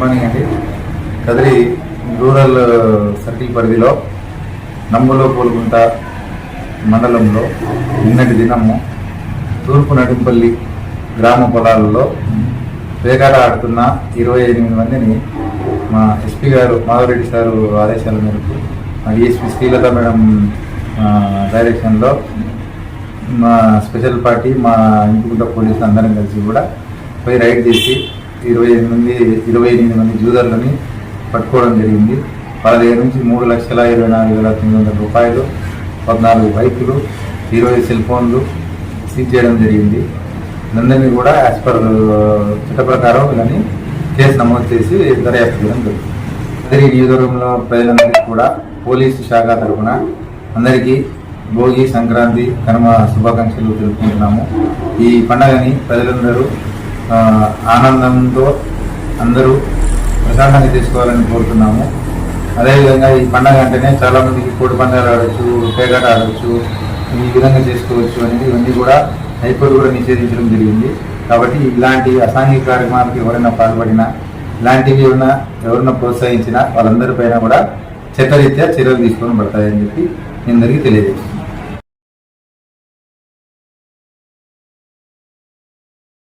Morning అండి. Kadiri rural circle పరిధిలో నమ్ములో పోలుగుంట మండలంలో నిన్నటి దినము తూర్పు నడింపల్లి గ్రామ పొలాలలో వేగాట ఆడుతున్న ఇరవై ఎనిమిది మందిని మా ఎస్పీ గారు మాధవరెడ్డి సారు ఆదేశాల మేరకు మా డిఎస్పీ శ్రీలత మేడం డైరెక్షన్లో మా స్పెషల్ పార్టీ మా ఇంటికుంట పోలీసులు అందరం కలిసి కూడా పోయి రైడ్ చేసి ఇరవై ఎనిమిది మంది ఇరవై ఎనిమిది మంది జూదర్లని పట్టుకోవడం జరిగింది. వాళ్ళ దగ్గర నుంచి మూడు లక్షల ఇరవై నాలుగు వేల తొమ్మిది వందల రూపాయలు పద్నాలుగు బైకులు ఇరవై సెల్ ఫోన్లు సీజ్ చేయడం జరిగింది. అందరినీ కూడా యాజ్ పర్ చట్ట ప్రకారం వీళ్ళని కేసు నమోదు చేసి దర్యాప్తు చేయడం జరుగుతుంది అదే నియోజకవర్గంలో ప్రజలందరికీ కూడా పోలీసు శాఖ తరఫున అందరికీ భోగి సంక్రాంతి కనుమ శుభాకాంక్షలు తెలుపుకుంటున్నాము. ఈ పండగని ప్రజలందరూ ఆనందంతో అందరూ ప్రశాంతంగా తీసుకోవాలని కోరుతున్నాము. అదేవిధంగా ఈ పండగ అంటేనే చాలామందికి కోడి పందాలు ఆడవచ్చు పేకాట ఆడవచ్చు ఈ విధంగా చేసుకోవచ్చు అనేది ఇవన్నీ కూడా హైకోర్టు కూడా నిషేధించడం జరిగింది. కాబట్టి ఇలాంటి అసాంఘిక కార్యక్రమాలకు ఎవరైనా పాల్పడినా ఇలాంటివి ఏమైనా ఎవరైనా ప్రోత్సహించినా వాళ్ళందరిపైన కూడా చట్టరీత్యా చర్యలు తీసుకొని పడతాయని చెప్పి మీ అందరికీ తెలియజేస్తున్నాను.